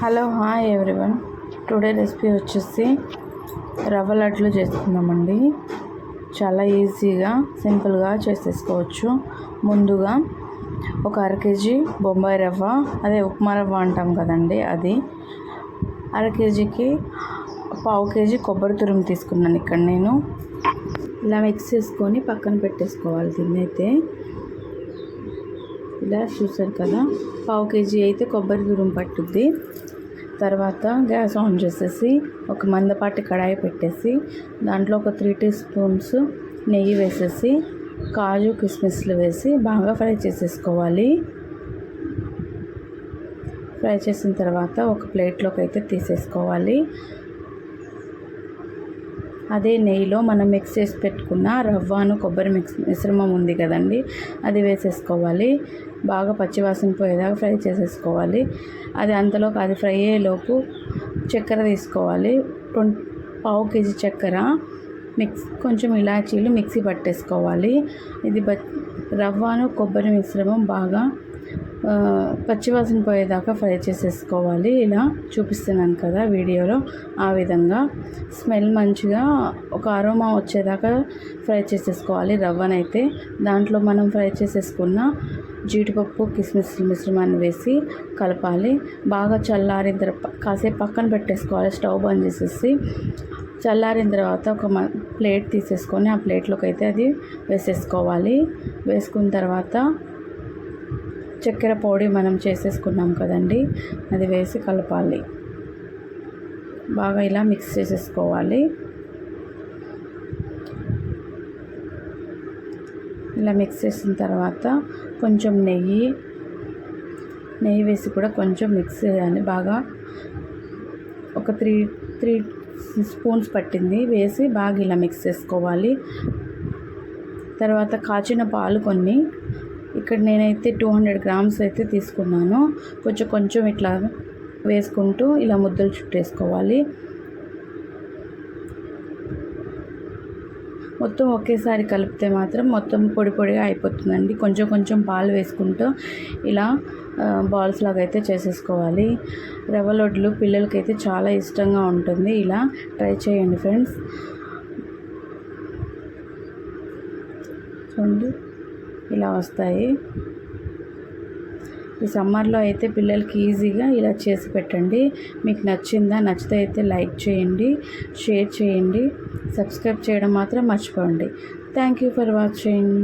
Hello hi everyone. Today recipe వచ్చేసి రవ్వ లడ్లు చేసుకుందామండి. చాలా ఈజీగా సింపుల్గా చేసేసుకోవచ్చు. ముందుగా ఒక అర కేజీ బొంబాయి రవ్వ అదే ఉప్మా రవ్వ అంటాం కదండి అది. అర కేజీకి పావు కేజీ కొబ్బరి తురుము తీసుకున్నాను ఇక్కడ నేను. ఇలా మిక్స్ చేసుకొని పక్కన పెట్టేసుకోవాలి దీన్ని అయితే ఇలా చూసారు కదా. పావు కేజీ అయితే కొబ్బరి దూరం పట్టుద్ది. తర్వాత గ్యాస్ ఆన్ చేసేసి ఒక మందపాటి కడాయి పెట్టేసి దాంట్లో ఒక త్రీ టీ స్పూన్స్ నెయ్యి వేసేసి కాజు కిస్మిస్లు వేసి బాగా ఫ్రై చేసేసుకోవాలి. ఫ్రై చేసిన తర్వాత ఒక ప్లేట్లోకి అయితే తీసేసుకోవాలి. అదే నెయ్యిలో మనం మిక్స్ చేసి పెట్టుకున్న రవ్వను కొబ్బరి మిక్స్ మిశ్రమం ఉంది కదండి అది వేసేసుకోవాలి. బాగా పచ్చివాసన పోయేదాకా ఫ్రై చేసేసుకోవాలి. అది అంతలోకి అది ఫ్రై అయ్యేలోపు చక్కెర తీసుకోవాలి. ట్వంటీ పావు కేజీ చక్కెర మిక్స్ కొంచెం ఇలాచీలు మిక్సీ పట్టేసుకోవాలి. ఇది బ రవ్వను కొబ్బరి మిశ్రమం బాగా పచ్చివాసన పోయేదాకా ఫ్రై చేసేసుకోవాలి. ఇలా చూపిస్తున్నాను కదా వీడియోలో. ఆ విధంగా స్మెల్ మంచిగా ఒక అరోమా వచ్చేదాకా ఫ్రై చేసేసుకోవాలి రవ్వనైతే. దాంట్లో మనం ఫ్రై చేసేసుకున్న జీడిపప్పు కిస్మిస్ మిశ్రమాన్ని వేసి కలపాలి. బాగా చల్లారిన తర్వాత కాసేపు పక్కన పెట్టేసుకోవాలి స్టవ్ బంద్ చేసేసి. చల్లారిన తర్వాత ఒక ప్లేట్ తీసేసుకొని ఆ ప్లేట్లోకి అయితే అది వేసేసుకోవాలి. వేసుకున్న తర్వాత చక్కెర పొడి మనం చేసేసుకున్నాం కదండి. అది వేసి కలపాలి. బాగా ఇలా మిక్స్ చేసేసుకోవాలి. ఇలా మిక్స్ చేసిన తర్వాత కొంచెం నెయ్యి నెయ్యి వేసి కూడా కొంచెం మిక్స్ చేయాలి. బాగా ఒక త్రీ త్రీ స్పూన్స్ పట్టింది. వేసి బాగా ఇలా మిక్స్ చేసుకోవాలి. తర్వాత కాచిన పాలు కొన్ని ఇక్కడ నేనైతే టూ హండ్రెడ్ గ్రామ్స్ అయితే తీసుకున్నాను. కొంచెం కొంచెం ఇట్లా వేసుకుంటూ ఇలా ముద్దలు చుట్టేసుకోవాలి. మొత్తం ఒకేసారి కలిపితే మాత్రం మొత్తం పొడి పొడిగా అయిపోతుందండి. కొంచెం కొంచెం పాలు వేసుకుంటూ ఇలా బాల్స్ లాగా అయితే చేసేసుకోవాలి. రవ్వ లడ్లు పిల్లలకైతే చాలా ఇష్టంగా ఉంటుంది. ఇలా ట్రై చేయండి ఫ్రెండ్స్. చూడండి. ఇలా వస్తాయి. ఈ సమ్మర్లో అయితే పిల్లలకి ఈజీగా ఇలా చేసి పెట్టండి. మీకు నచ్చిందా నచ్చితే అయితే లైక్ చేయండి షేర్ చేయండి సబ్స్క్రైబ్ చేయడం మాత్రం మర్చిపోండి. Thank you for watching.